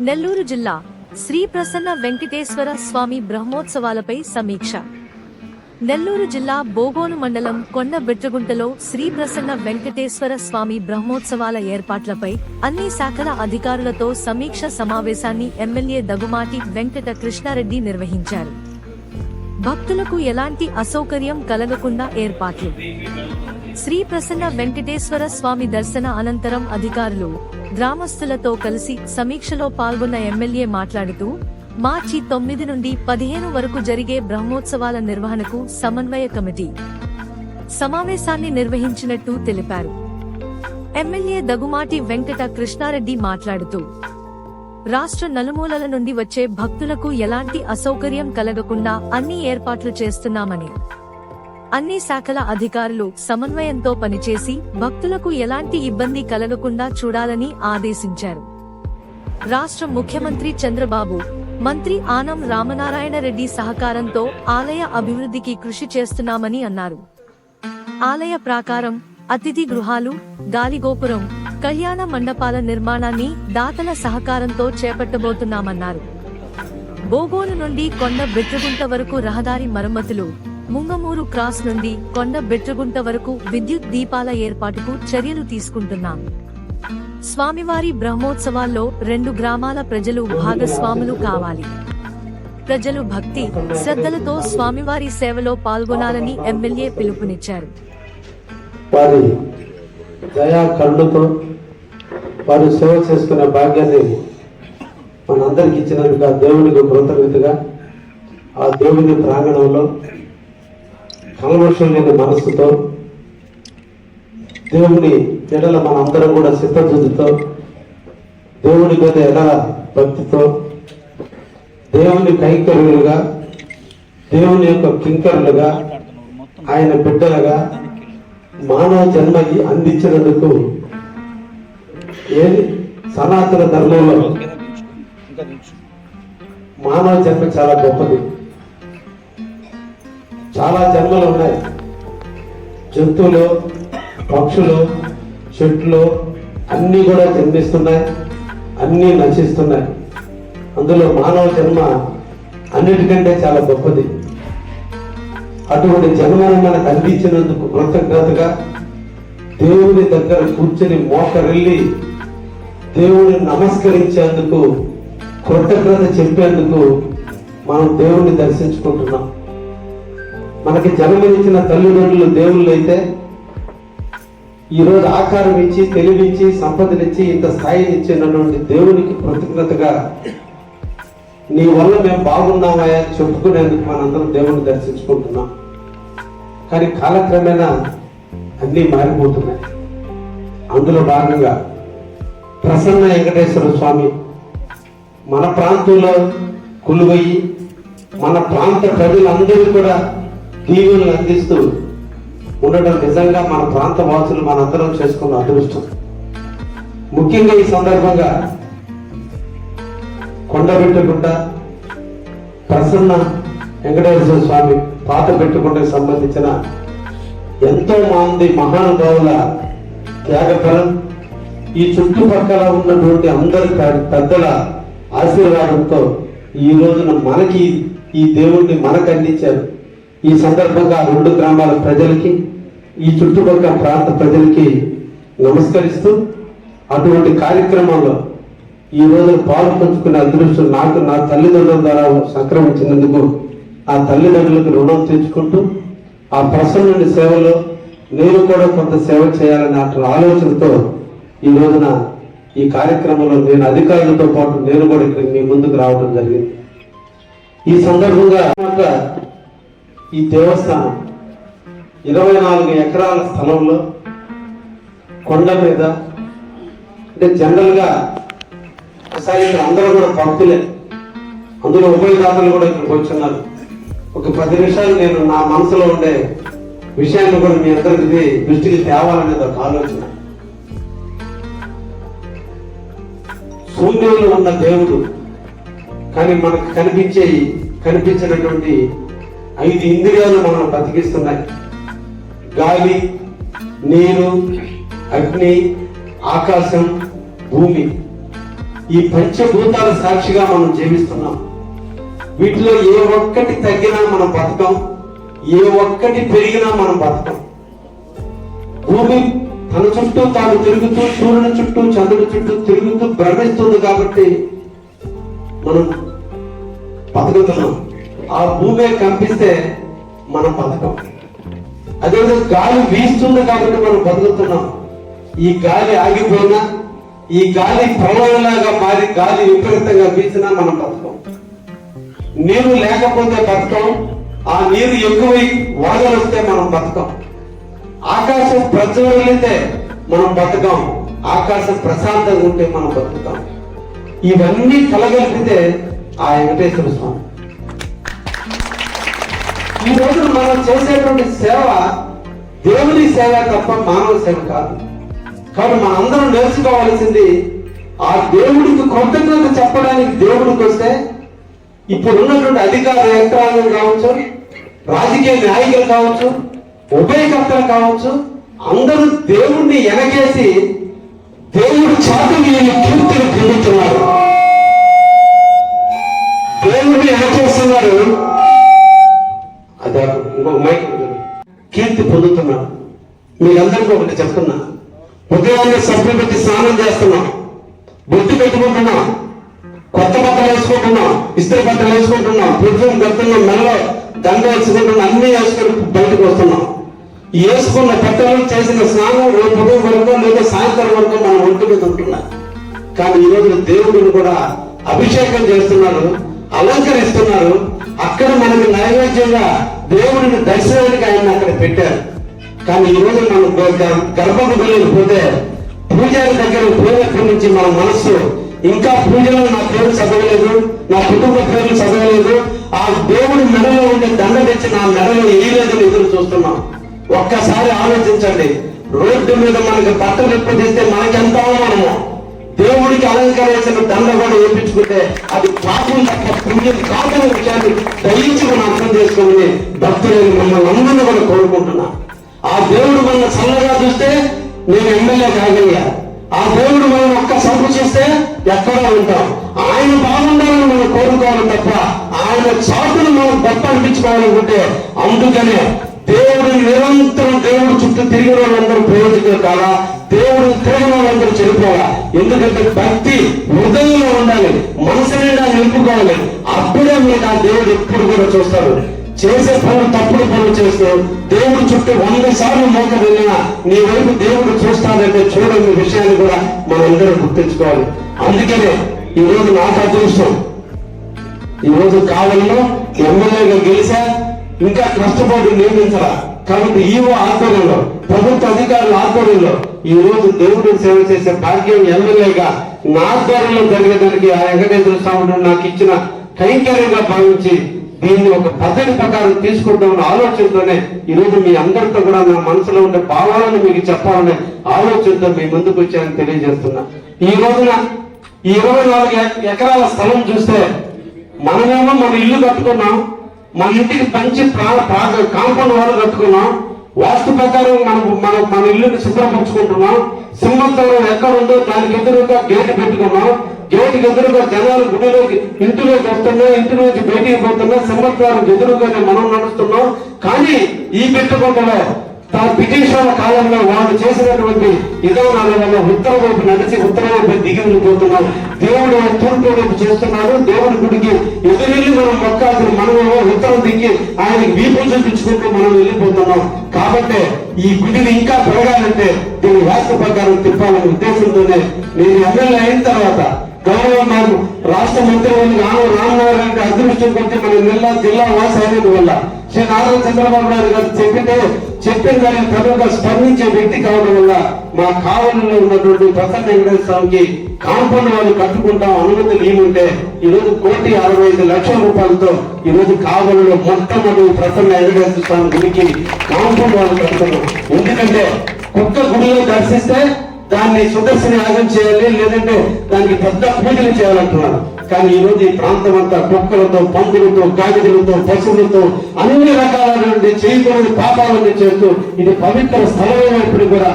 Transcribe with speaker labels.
Speaker 1: నెల్లూరు జిల్లా శ్రీ ప్రసన్న వెంకటేశ్వర స్వామి బ్రహ్మోత్సవాలపై సమీక్ష. నెల్లూరు జిల్లా బోగోను మండలం కొండ బిట్రగుంటలో శ్రీ ప్రసన్న వెంకటేశ్వర స్వామి బ్రహ్మోత్సవాల ఏర్పాట్లపై అన్ని శాఖల అధికారులతో సమీక్ష సమావేశాన్ని ఎమ్మెల్యే దగుమాటి వెంకట కృష్ణారెడ్డి నిర్వహించారు. భక్తులకు ఎలాంటి అసౌకర్యం కలగకుండా ఏర్పాట్లు. శ్రీ ప్రసన్న వెంకటేశ్వర స్వామి దర్శన అనంతరం అధికారులు గ్రామస్తులతో కలిసి సమీక్షలో పాల్గొన్న ఎమ్మెల్యే మాట్లాడుతూ మార్చి తొమ్మిది నుండి పదిహేను వరకు జరిగే బ్రహ్మోత్సవాల నిర్వహణకు సమన్వయ కమిటీ సమావేశాన్ని నిర్వహించినట్టు తెలిపారు. ఎమ్మెల్యే దగుమాటి వెంకట కృష్ణారెడ్డి మాట్లాడుతూ రాష్ట్ర నలుమూలల నుండి వచ్చే భక్తులకు ఎలాంటి అసౌకర్యం కలగకుండా అన్ని ఏర్పాట్లు చేస్తున్నామని అన్ని శాఖల అధికారులు సమన్వయంతో పనిచేసి భక్తులకు ఎలాంటి ఇబ్బంది కలగకుండా చూడాలని ఆదేశించారు. రాష్ట్ర ముఖ్యమంత్రి చంద్రబాబు మంత్రి ఆనం రామనారాయణ రెడ్డి సహకారంతో ఆలయ అభివృద్ధికి కృషి చేస్తున్నామని అన్నారు. ఆలయ ప్రాకారం అతిథి గృహాలు గాలిగోపురం కళ్యాణ మండపాల నిర్మాణాన్ని దాతల సహకారంతో చేపట్టబోతున్నామన్నారు. బోగోలు నుండి కొండ బెట్రగుంట వరకు రహదారి మరమ్మతులు ముంగమూరు క్రాస్ నుండి కొండ బెట్రగుంట వరకు విద్యుత్ దీపాల ఏర్పాటుకు చర్యలు తీసుకుంటున్నాం. స్వామివారి బ్రహ్మోత్సవాల్లో రెండు గ్రామాల ప్రజలు భాగస్వాములు కావాలి. ప్రజలు భక్తి శ్రద్ధలతో స్వామివారి సేవలో పాల్గొనాలని ఎమ్మెల్యే పిలుపునిచ్చారు.
Speaker 2: వారి దయా వారు సేవ చేసుకునే భాగ్యాన్ని మనందరికి ఇచ్చినందుకు ఆ దేవునికి కృతజ్ఞతగా ఆ దేవుని ప్రాంగణంలో కలవృషం లేని మనస్సుతో దేవుని ఎడల మనందరం కూడా సిద్ధశుద్ధితో దేవుని మీద ఎడల భక్తితో దేవుని కైంకర్యులుగా దేవుని యొక్క కింకరులుగా ఆయన బిడ్డలుగా మానవ జన్మకి అందించినందుకు ఏది? సనాతన ధర్మంలో మానవ జన్మ చాలా గొప్పది. చాలా జన్మలు ఉన్నాయి. జంతువులు పక్షులు చెట్లు అన్నీ కూడా జన్మిస్తున్నాయి. అన్నీ నశిస్తున్నాయి. అందులో మానవ జన్మ అన్నిటికంటే చాలా గొప్పది. అటువంటి జన్మను మనకు అందించినందుకు కృతజ్ఞతగా దేవుని దగ్గర కూర్చొని మోకరిల్లి దేవుని నమస్కరించేందుకు కృతజ్ఞత చెప్పేందుకు మనం దేవుణ్ణి దర్శించుకుంటున్నాం. మనకి జన్మనిచ్చిన తల్లిదండ్రులు దేవుళ్ళు అయితే ఈరోజు ఆకారం ఇచ్చి తెలివిచ్చి సంపదనిచ్చి ఇంత స్థాయిని ఇచ్చినటువంటి దేవునికి కృతజ్ఞతగా నీ వల్ల మేము బాగున్నామయ్యా అని చెప్పుకునేందుకు మనందరం దేవుని దర్శించుకుంటున్నాం. కానీ కాలక్రమేణా అన్నీ మారిపోతున్నాయి. అందులో భాగంగా ప్రసన్న వెంకటేశ్వర స్వామి మన ప్రాంతంలో కులువయ్యి మన ప్రాంత ప్రజలందరూ కూడా దీవెనలు అందిస్తూ ఉండటం నిజంగా మన ప్రాంత వాసులు మనందరం చేసుకున్న అదృష్టం. ముఖ్యంగా ఈ సందర్భంగా కొండబెట్టుకుంట ప్రసన్న వెంకటేశ్వర స్వామి పాత పెట్టుకుంటకు సంబంధించిన ఎంతో మంది మహానుభావుల త్యాగఫలం ఈ చుట్టుపక్కల ఉన్నటువంటి అందరి పెద్దల ఆశీర్వాదంతో ఈ రోజున మనకి ఈ దేవుణ్ణి మనకు అందించారు. ఈ సందర్భంగా రెండు గ్రామాల ప్రజలకి ఈ చుట్టుపక్కల ప్రాంత ప్రజలకి నమస్కరిస్తూ అటువంటి కార్యక్రమంలో ఈ రోజు పాలు పంచుకునే అదృష్టం నాకు నా తల్లిదండ్రుల ద్వారా సంక్రమించినందుకు ఆ తల్లిదండ్రులకు రుణం తెచ్చుకుంటూ ఆ ప్రసన్న సేవలో నేను కూడా కొంత సేవ చేయాలనే అటు ఆలోచనతో ఈ రోజున ఈ కార్యక్రమంలో నేను అధికారులతో పాటు నేను కూడా ఇక్కడ మీ ముందుకు రావడం జరిగింది. ఈ సందర్భంగా ఈ దేవస్థానం ఇరవై నాలుగు ఎకరాల స్థలంలో కొండ మీద అంటే జనరల్గా ఒకసారి అందరూ కూడా భక్తులే. అందులో ఉభయదాతలు కూడా ఇక్కడికి వచ్చున్నారు. ఒక పది నిమిషాలు నేను నా మనసులో ఉండే విషయాన్ని కూడా మీ అందరికీ దృష్టికి తేవాలనేది ఒక ఆలోచన. శూన్యంలో ఉన్న దేవుడు కానీ మనకు కనిపించే కనిపించినటువంటి ఐదు ఇంద్రియాలు మనం బతికిస్తున్నాయి. గాలి నీరు అగ్ని ఆకాశం భూమి. ఈ పంచభూతాల సాక్షిగా మనం జీవిస్తున్నాం. వీటిలో ఏ ఒక్కటి తగ్గినా మనం బతకం. ఏ ఒక్కటి పెరిగినా మనం బతకం. భూమి తన చుట్టూ తాను తిరుగుతూ సూర్యుని చుట్టూ చంద్రుడి చుట్టూ తిరుగుతూ భ్రమిస్తుంది కాబట్టి మనం బతుకుతున్నాం ఆ భూమే కంపిస్తే మనం బతకం. అదేవిధంగా గాలి వీస్తుంది కాబట్టి మనం బతుకుతున్నాం. ఈ గాలి ఆగిపోయినా ఈ గాలి ప్రళయంలాగా మారి గాలి విపరీతంగా వీసినా మనం బతకం. నీరు లేకపోతే బతకం ఆ నీరు ఎక్కువై వరదలు వస్తే మనం బతకం. ఆకాశం ప్రజ్వలితే మనం బతకం ఆకాశం ప్రశాంతంగా ఉంటే మనం బతుకుతాం. ఇవన్నీ కలగలిపితే ఆ వెంకటేశ్వర స్వామి ఈ రోజు మనం చేసేటువంటి సేవ దేవుని సేవ తప్ప మానవ సేవ కాదు. కాబట్టి మనందరం నేర్చుకోవాల్సింది ఆ దేవుడికి కృతజ్ఞత చెప్పడానికి దేవుడికి వస్తే ఇప్పుడు ఉన్నటువంటి అధికార యంత్రాంగం కావచ్చు రాజకీయ నాయకులు కావచ్చు ఉభయకర్తలు కావచ్చు అందరూ దేవుణ్ణి ఎనకేసి దేవుడి చేత వీళ్ళు కీర్తిని పొందుతున్నారు. దేవుడిని ఎనకేస్తున్నారు. మీరందరికీ ఒకటి చెప్తున్నా. ఉదయాన్నే సబ్బు పెట్టి స్నానం చేస్తున్నాం. బొట్టు పెట్టుకుంటున్నాం. కొత్త బట్టలు వేసుకుంటున్నాం. ఇస్త్రీ బట్టలు వేసుకుంటున్నాం. పురుషులు కడుతున్నాం. మెల్ల దండ వేసుకుంటున్నాం. అన్ని వేసుకొని బయటకు వస్తున్నాం. వేసుకున్న బట్టలు చేసిన స్నానం రేపు ఉదయం వరకు లేదా సాయంత్రం వరకు మనం ఒంటి మీద ఉంటున్నాం. కానీ ఈరోజు దేవుడిని కూడా అభిషేకం చేస్తున్నారు అలంకరిస్తున్నారు. అక్కడ మనకి నైవేద్యంగా దేవుడిని దర్శనానికి ఆయన అక్కడ పెట్టారు. కానీ ఈ రోజు మనం గర్భగుడిలోకి పోతే పూజారి దగ్గర పోయినప్పటి నుంచి మన మనస్సు ఇంకా పూజలో నా పేరు చదవలేదు నా కుటుంబ పేరు చదవలేదు. ఆ దేవుడి మెడలో ఉండే దండ తెచ్చి నా మెడలో వేయలేదని ఎదురు చూస్తున్నాం. ఒక్కసారి ఆలోచించండి. రోడ్డు మీద మనకి బట్టలు ఎప్పుడు మనకి మనకెంత అవమానము. దేవుడికి అలంకరించిన దండ కూడా వేయించుకుంటే అది పాపం తప్ప పుణ్యం కాదనే విషయాన్ని దయించి మనం అర్థం చేసుకుని భక్తులైన మమ్మల్ని అందరినీ కూడా కోరుకుంటున్నాను ఆ దేవుడు మన చల్లగా చూస్తే నేను ఎమ్మెల్యే కాగలిగా. ఆ దేవుడు మనం ఒక్క సంపు చేస్తే ఎక్కడో ఉంటాం. ఆయన బాగుండాలని మనం కోరుకోవాలి తప్ప ఆయన చాటును మనం గొప్ప అనిపించుకోవాలనుకుంటే అందుకనే దేవుడు నిరంతరం దేవుడు చుట్టూ తిరిగిన వాళ్ళందరూ ప్రయోజకులు కాదా? దేవుడు తిరిగిన వాళ్ళందరూ చెడిపోవాలా? ఎందుకంటే భక్తి హృదయంలో ఉండాలి మనసు నిండా నిలుపుకోవాలి. అప్పుడే మీకు ఆ దేవుడు ఎప్పుడు కూడా చూస్తారు. చేసే పనులు తప్పుడు పనులు చేస్తూ దేవుడు చుట్టూ వంద సార్లు మోక వెళ్ళినా నీ వైపు దేవుడు చూస్తానంటే చూడని విషయాన్ని కూడా మనందరూ గుర్తించుకోవాలి. అందుకనే ఈ రోజు నాకు అదృష్టం. ఈ రోజు కాలంలో ఎమ్మెల్యేగా గెలిచా ఇంకా కష్టపడి నియమించరా కాబట్టి ఈవో ఆధ్వర్యంలో ప్రభుత్వ అధికారుల ఆధ్వర్యంలో ఈ రోజు దేవుడిని సేవ చేసే భాగ్యం ఎమ్మెల్యేగా నా ఆధ్వర్యంలో జరిగేదానికి ఆ వెంకటేశ్వర స్వామి నాకు ఇచ్చిన కైంకర్యంగా భావించి దీన్ని ఒక పద్ధతి ప్రకారం తీసుకుంటామన్న ఆలోచనతోనే ఈ రోజు మీ అందరితో కూడా నా మనసులో ఉండే భావాలను మీకు చెప్పాలనే ఆలోచనతో మీ ముందుకు వచ్చానని తెలియజేస్తున్నా. ఈ రోజున ఈ ఇరవై నాలుగు ఎకరాల స్థలం చూస్తే మనమేమో మన ఇల్లు కట్టుకున్నాం మన ఇంటికి మంచి కాంపౌండ్ వాళ్ళు కట్టుకున్నాం వాస్తు ప్రకారం మనం మన మన ఇల్లుని శుభ్రపరుచుకుంటున్నాం సింహద్వారం ఎక్కడ ఉందో దానికి ఎదురుగా గేట్ పెట్టుకున్నాం గేట్ ఎదురుగా జనాలు గుడిలోకి ఇంటిలోకి వస్తున్నా ఇంటి నుంచి బయటికి పోతున్నా సింహద్వారం ఎదురుగానే మనం నడుస్తున్నాం. కానీ ఈ పెట్టుకుంటలో తా బ్రిటిష్ వాళ్ళ కాలంలో వాళ్ళు చేసినటువంటి విధానాల వల్ల ఉత్తర వైపు నడిచి ఉత్తర వైపు దిగి ఉండిపోతున్నారు దేవుడు తూర్పు వైపు చేస్తున్నారు దేవుడి గుడికి ఎదురెళ్ళి మనం మొక్కాల్సిన మనమేమో ఉత్తరం దిగి ఆయనకి వీపులు చూపించుకుంటూ మనం వెళ్ళిపోతున్నాం. కాబట్టి ఈ గుడిని ఇంకా పెరగాలంటే దీని వాస్తు ప్రకారం తిప్పాలనే ఉద్దేశంతోనే నేను ఎమ్మెల్యే అయిన తర్వాత గౌరవ రాష్ట్ర మంత్రి ఆమె రామనారాయణ గారి అదృష్టం కొద్ది మన జిల్లా జిల్లా వాస వల్ల. శ్రీ నారా చంద్రబాబు నాయుడు గారు చెప్పితే చెప్పిన దాన్ని తరువుగా స్పందించే వ్యక్తి కావడం వల్ల మా కావలిలో ఉన్నటువంటి ప్రసన్న వెంకటేశ్వర స్వామికి కాంపౌండ్ వాళ్ళు కట్టుకుంటాం అనుమతి లేముంటే ఈ రోజు కోటి అరవై ఐదు లక్షల రూపాయలతో ఈ రోజు కావలిలో మొట్టమొదటి ప్రసన్న వెంకటేశ్వర స్వామి గుడికి కాంపౌండ్ వాళ్ళు కడుతున్నాం ఎందుకంటే కుక్క గుడిలో దర్శిస్తే దాన్ని సుదర్శన యాగం చేయాలి లేదంటే దానికి పెద్ద పూజలు చేయాలంటున్నారు. కానీ ఈ రోజు ఈ ప్రాంతం అంతా కుక్కలతో పందులతో గాడిదలతో పశువులతో అన్ని రకాలైనటువంటి చేయకూడని పాపాలను చేస్తూ ఇది పవిత్ర స్థలమైనప్పుడు కూడా